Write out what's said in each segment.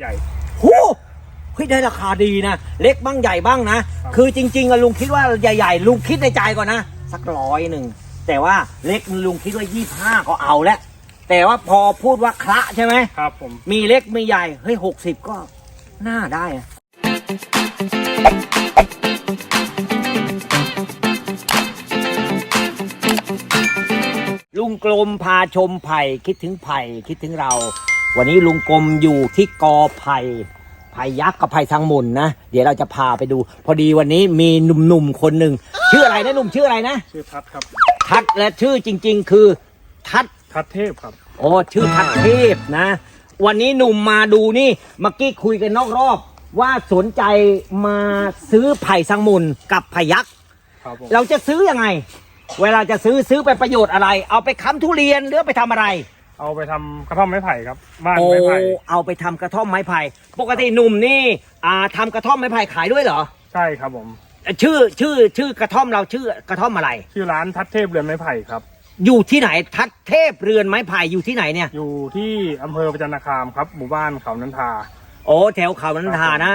ใหญ่ หูเฮ้ยได้ราคาดีนะ เล็กบ้างใหญ่บ้างนะครับคือจริงๆอะลุงคิดว่าใหญ่ๆลุงคิดในใจก่อนนะ สักร้อยหนึ่ง แต่ว่าเล็กลุงคิดว่ายี่ห้าก็เอาแล้วแต่ว่าพอพูดว่าคละใช่ไหม ครับผม มีเล็กมีใหญ่ เฮ้ยหกสิบก็น่าได้อะลุงกลมพาชมไผ่คิดถึงไผ่คิดถึงเรา วันนี้ลุงกลมอยู่ที่กอไผ่ไผ่ยักษ์กับไผ่ทางหมุนนะ เดี๋ยวเราจะพาไปดู พอดีวันนี้มีหนุ่มๆคนหนึ่งชื่ออะไรนะหนุ่มชื่ออะไรนะ ชื่อทัศน์ครับ ทัดและชื่อจริง ๆ คือทัดทัศเทพครับโอ้ชื่อทัดเทพนะ วันนี้หนุ่มมาดูนี่เมื่อกี้คุยกันนอกรอบ ว่าสนใจมาซื้อไผ่สังมุนกับไผ่ยักษ์ครับผมเราจะซื้อยังไง เวลาจะซื้อซื้อไปประโยชน์อะไร เอาไปค้ำทุเรียนหรือเอาไปทำอะไร เอาไปทำกระท่อมไม้ไผ่ครับบ้านโอ้ไม้ไผ่เอาไปทำกระท่อมไม้ไผ่ ปกติหนุ่มนี่อ่าทำกระท่อมไม้ไผ่ขายด้วยเหรอใช่ครับผมชื่อชื่อชื่อกระท่อมเราชื่อกระท่อมอะไร ชื่อร้านทัศเทพเรือนไม้ไผ่ครับ อยู่ที่ไหนทัดเทพเรือนไม้ไผ่อยู่ที่ไหนเนี่ยอยู่ที่อำเภอประจันตคามครับ หมู่บ้านเขานันทา โอ้แถวเขานันทานะ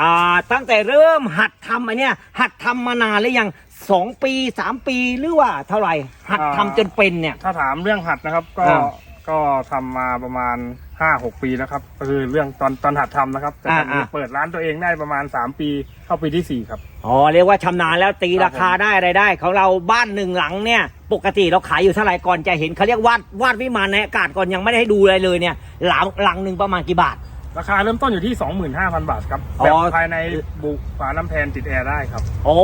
อ่าตั้งแต่เริ่มหัดทำอันเนี้ยหัดทำมานานหรือยังสองปีสามปีหรือว่าเท่าไหร่หัดทำจนเป็นเนี่ย ถ้าถามเรื่องหัดนะครับ ก็อ่า ก็ทำมาประมาณห้าหกปีแล้วครับก็คือเรื่องตอนตอนหัดทำนะครับแต่ตอนนี้อ่าอ่าเปิดร้านตัวเองได้ประมาณสามปีเข้าปีที่สี่ครับ อ๋อเรียกว่าชำนาญแล้วตีครับราคาได้อะไรได้ ของเราบ้านหนึ่งหลังเนี่ย ปกติเราขายอยู่เท่าไหร่ก่อนจะเห็นเขาเรียกวาดวาดวิมานในอากาศก่อนยังไม่ได้ให้ดูอะไรเลยเนี่ยหลังหลังหนึ่งประมาณกี่บาท ราคาเริ่มต้นอยู่ที่ 25,000 บาทครับอ๋อ แบบภายในบุฝาน้ำแพนติดแอร์ได้ครับ โอ้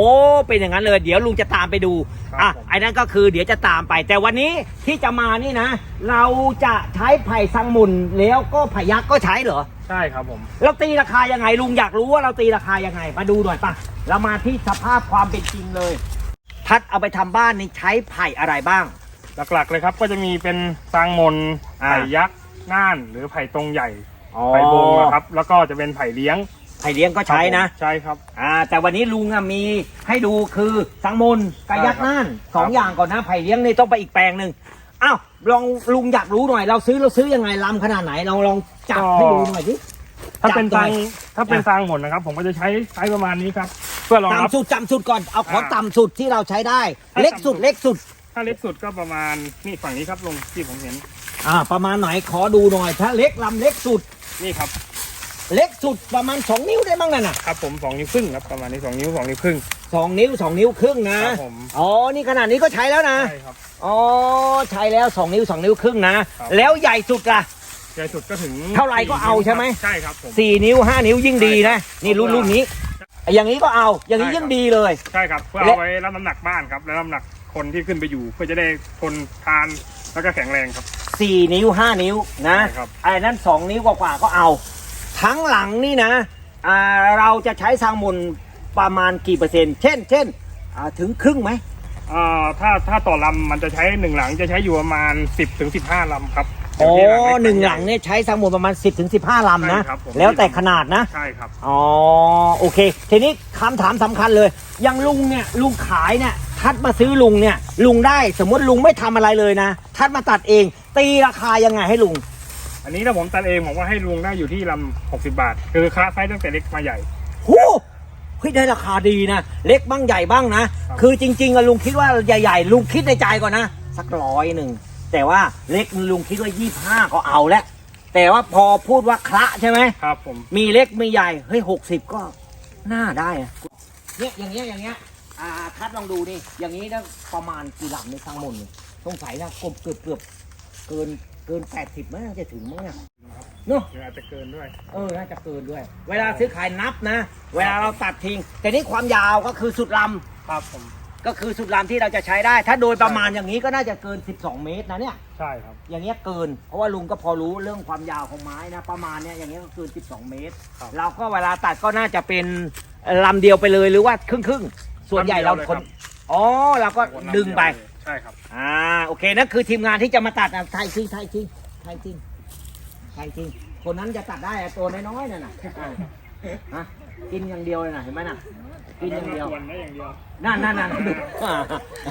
เป็นอย่างนั้นเลย เดี๋ยวลุงจะตามไปดูครับอะผม ไอ้นั่นก็คือเดี๋ยวจะตามไป แต่วันนี้ที่จะมานี่นะ เราจะใช้ไผ่สังมุนแล้วก็ไผ่ยักษ์ก็ใช้เหรอ ใช่ครับผม เราตีราคายังไงลุงอยากรู้ว่าเราตีราคายังไง มาดูหน่อยป่ะเรามาที่สภาพความเป็นจริงเลย พัดเอาไปทำบ้านนี่ใช้ไผ่อะไรบ้าง หลักๆเลยครับก็จะมีเป็นซางมนอ่า ไผ่ยักษ์น่านหรือไผ่ตรงใหญ่อ๋อ ไผ่บงนะครับ แล้วก็จะเป็นไผ่เลี้ยง ไผ่เลี้ยงก็ใช้นะ ใช่ครับ อ่า แต่วันนี้ลุงอะมีให้ดูคือสังมนกับยักษ์น่านสองครับอย่างก่อนนะไผ่เลี้ยงนี่ต้องไปอีกแปลงหนึ่งอ้าวลองลุงอยากรู้หน่อย เราซื้อเราซื้อยังไงลำขนาดไหนเราลองจับให้ดูหน่อยดิถ้าเป็นจับหน่ซาอยงถ้าเป็นอะซางหมนนะครับ ผมก็จะใช้ไซส์ประมาณนี้ครับ เพื่อรองรับต่ำสุดต่ำสุดก่อนเอาขออ่าต่ำสุดที่เราใช้ได้ถ้าเล็กสุดต่ำสุดเล็กสุด ถ้าเล็กสุดก็ประมาณนี่ฝั่งนี้ครับลงที่ผมเห็น อ่า ประมาณไหนขอดูหน่อย ถ้าเล็กลำเล็กสุด นี่ครับ เล็กสุดประมาณสองนิ้วได้มั้งนั่นน่ะครับผมสองนิ้วครึ่งครับประมาณนี้สองนิ้วสองนิ้วครึ่ง สองนิ้วสองนิ้วครึ่งนะครับผม อ๋อนี่ขนาดนี้ก็ใช้แล้วนะใช่ครับ อ๋อใช้แล้วสองนิ้วสองนิ้วครึ่งนะ ครับ แล้วใหญ่สุดล่ะ ใหญ่สุดก็ถึงเท่าไหร่ก็เอาใช่ไหม ใช่ครับผม สี่นิ้วห้านิ้วยิ่งดีนะ นี่รุ่นรุ่นนี้ อย่างนี้ก็เอาอย่างนี้ใช่ครับยิ่งดีเลย ใช่ครับเพื่อและ เอาไว้รับน้ำหนักบ้านครับและน้ำหนักคนที่ขึ้นไปอยู่ เพื่อจะได้ทนทานแล้วก็แข็งแรงครับ สี่นิ้วห้านิ้วนะใช่ครับ ไอ้นั้นสองนิ้วกว่าๆก็เอา ทั้งหลังนี่นะอ่าเราจะใช้ซางมุนประมาณกี่เปอร์เซ็นต์ เช่น เช่นอ่าถึงครึ่งไหมอ่าถ้าถ้าต่อลำมันจะใช้หนึ่งหลังจะใช้อยู่ประมาณ 10ถึง15ลำครับโอ้ยู่ที่เล็กหนึ่งหลังเนี่ยใช้ซางมุนประมาณ 10ถึง15ลำนะ ใช่ครับผม แล้วแต่ขนาดนะ ใช่ครับ อ๋อโอเค ทีนี้คำถามสำคัญเลย อยังลุงเนี่ยลุงขายเนี่ยทัดมาซื้อลุงเนี่ย ลุงได้สมมติลุงไม่ทำอะไรเลยนะ ทัดมาตัดเอง ตีราคายังไงให้ลุง อันนี้ถ้าผมตัดเองผมว่าให้ลุงได้อยู่ที่ลำ60บาท คือคลาสไซส์ตั้งแต่เล็กมาใหญ่ หูเฮ้ยได้ราคาดีนะ เล็กบ้างใหญ่บ้างนะ ครับ คือจริงๆอะลุงคิดว่าใหญ่ๆลุงคิดในใจก่อนนะ สักร้อยหนึ่ง แต่ว่าเล็กลุงคิดว่ายี่ห้าก็เอาแล้วแต่ว่าพอพูดว่าคละใช่ไหม ครับผม มีเล็กมีใหญ่ เฮ้ยหกสิบก็น่าได้อะเนี่ยอย่างเงี้ยอย่างเงี้ยอ่าคัดลองดูนี่อย่างนี้นะประมาณกี่ลำในทั้งหมดนี่สงสัยนะกบเกือบเกือบ เกินเกินแปดสิบมั้งจะถึงมั้งเนี่ยเนาะหรืออาจจะเกินด้วย เออน่าจะเกินด้วย เวลาซื้อขายนับนะ เวลาเราตัดทิ้ง แต่นี่ความยาวก็คือสุดลครับผมำก็คือสุดลำที่เราจะใช้ได้ ถ้าโดยประมาณอย่างนี้ก็น่าจะเกิน 12 เมตรนะเนี่ย ใช่ครับ อย่างเงี้ยเกิน เพราะว่าลุงก็พอรู้เรื่องความยาวของไม้นะ ประมาณเนี้ยอย่างเงี้ยก็เกิน 12 เมตรครับเราก็เวลาตัดก็น่าจะเป็นลำเดียวไปเลยหรือว่าครึ่งครึ่งๆส่วนใหญ่เราลำเดียวเลยคนครับอ๋อเราก็ดึงไปใช่ครับ อ่าโอเคนั่นคือทีมงานที่จะมาตัดอะไทยจริงไทยจริงไทยจริงไทยจริง คนนั้นจะตัดได้อะตัวน้อยๆนั่นน่ะอ่าฮะกินอย่างเดียวเลยนะเห็นไหมน่ะ กินอย่างเดียวส่วนได้อย่างเดียว นั่นนั่นนั่นดูอ่า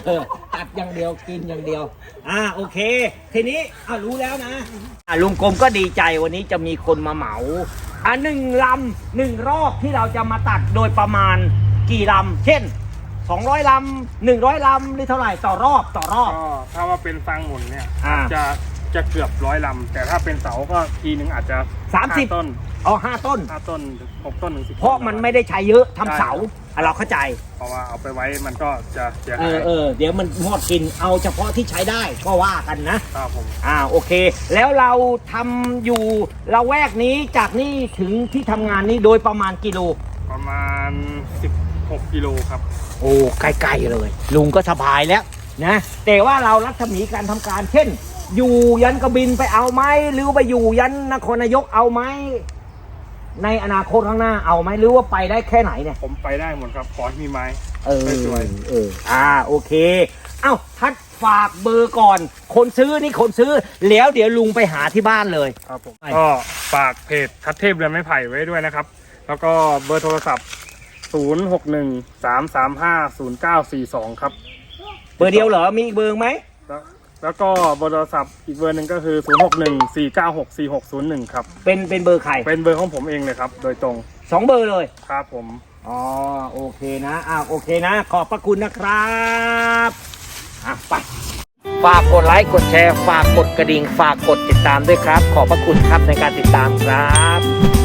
เออตัดอย่างเดียวกินอย่างเดียว อ่าโอเค ทีนี้อ่ารู้แล้วนะอ่าลุงกรมก็ดีใจวันนี้จะมีคนมาเหมาอะหนึ่งลำหนึ่งรอบที่เราจะมาตัดโดยประมาณกี่ลำเช่น 200ลำ100ลำหรือเท่าไหร่ต่อรอบต่อรอบ ก็ถ้าว่าเป็นฟางหมุนเนี่ยอ่า จะจะเกือบร้อยลำแต่ถ้าเป็นเสาก็ทีหนึ่งอาจจะสามสิบห้ต้นเอาห้าต้น ห้าต้นหกต้นถึงสิบเพราะมันไม่ได้ใช้เยอะทำเสาอะเราเข้าใจ เพราะว่าเอาไปไว้มันก็จะเสียเอหาอยเออเดี๋ยวมันหมดกินเอาเฉพาะที่ใช้ได้ก็ว่ากันนะ ครับผมอ่าโอเค แล้วเราทำอยู่ละแวกนี้จากนี่ถึงที่ทำงานนี้โดยประมาณกิโลประมาณ 16กิโลครับ โอ้ใกล้ๆเลย ลุงก็สบายแล้วนะแต่ว่าเรารัศมีการทำการ เช่น อยู่ยันกระบินไปเอาไหมหรือไปอยู่ยันนครนายกเอาไหมในอนาคตข้างหน้าเอาไหมหรือว่าไปได้แค่ไหนเนี่ย ผมไปได้หมดครับขอให้มีไม้ เออสวย เอออ่าโอเค เอ้าทัดฝากเบอร์ก่อน คนซื้อนี่คนซื้อ แล้วเดี๋ยวลุงไปหาที่บ้านเลย ครับผมใช่ก็ฝากเพจทัดเทพเรือนไม้ไผ่ไว้ด้วยนะครับ แล้วก็เบอร์โทรศัพท์ 061 335 0942ครับ เบอร์เดียวเหรอ มีอีกเบอร์ไหม แล้วแล้วก็เบอร์โทรศัพท์อีกเบอร์หนึ่งก็คือ061 496 4601ครับ เป็นเป็นเบอร์ใครเป็นเบอร์ของผมเองเลยครับ โดยตรงสองเบอร์เลย ครับผม อ๋อ โอเคนะอ่าโอเคนะ ขอบพระคุณนะครับ อะ ไป ฝากกดไลค์ กดแชร์ ฝากกดกระดิ่ง ฝากกดติดตามด้วยครับ ขอบพระคุณครับในการติดตามครับ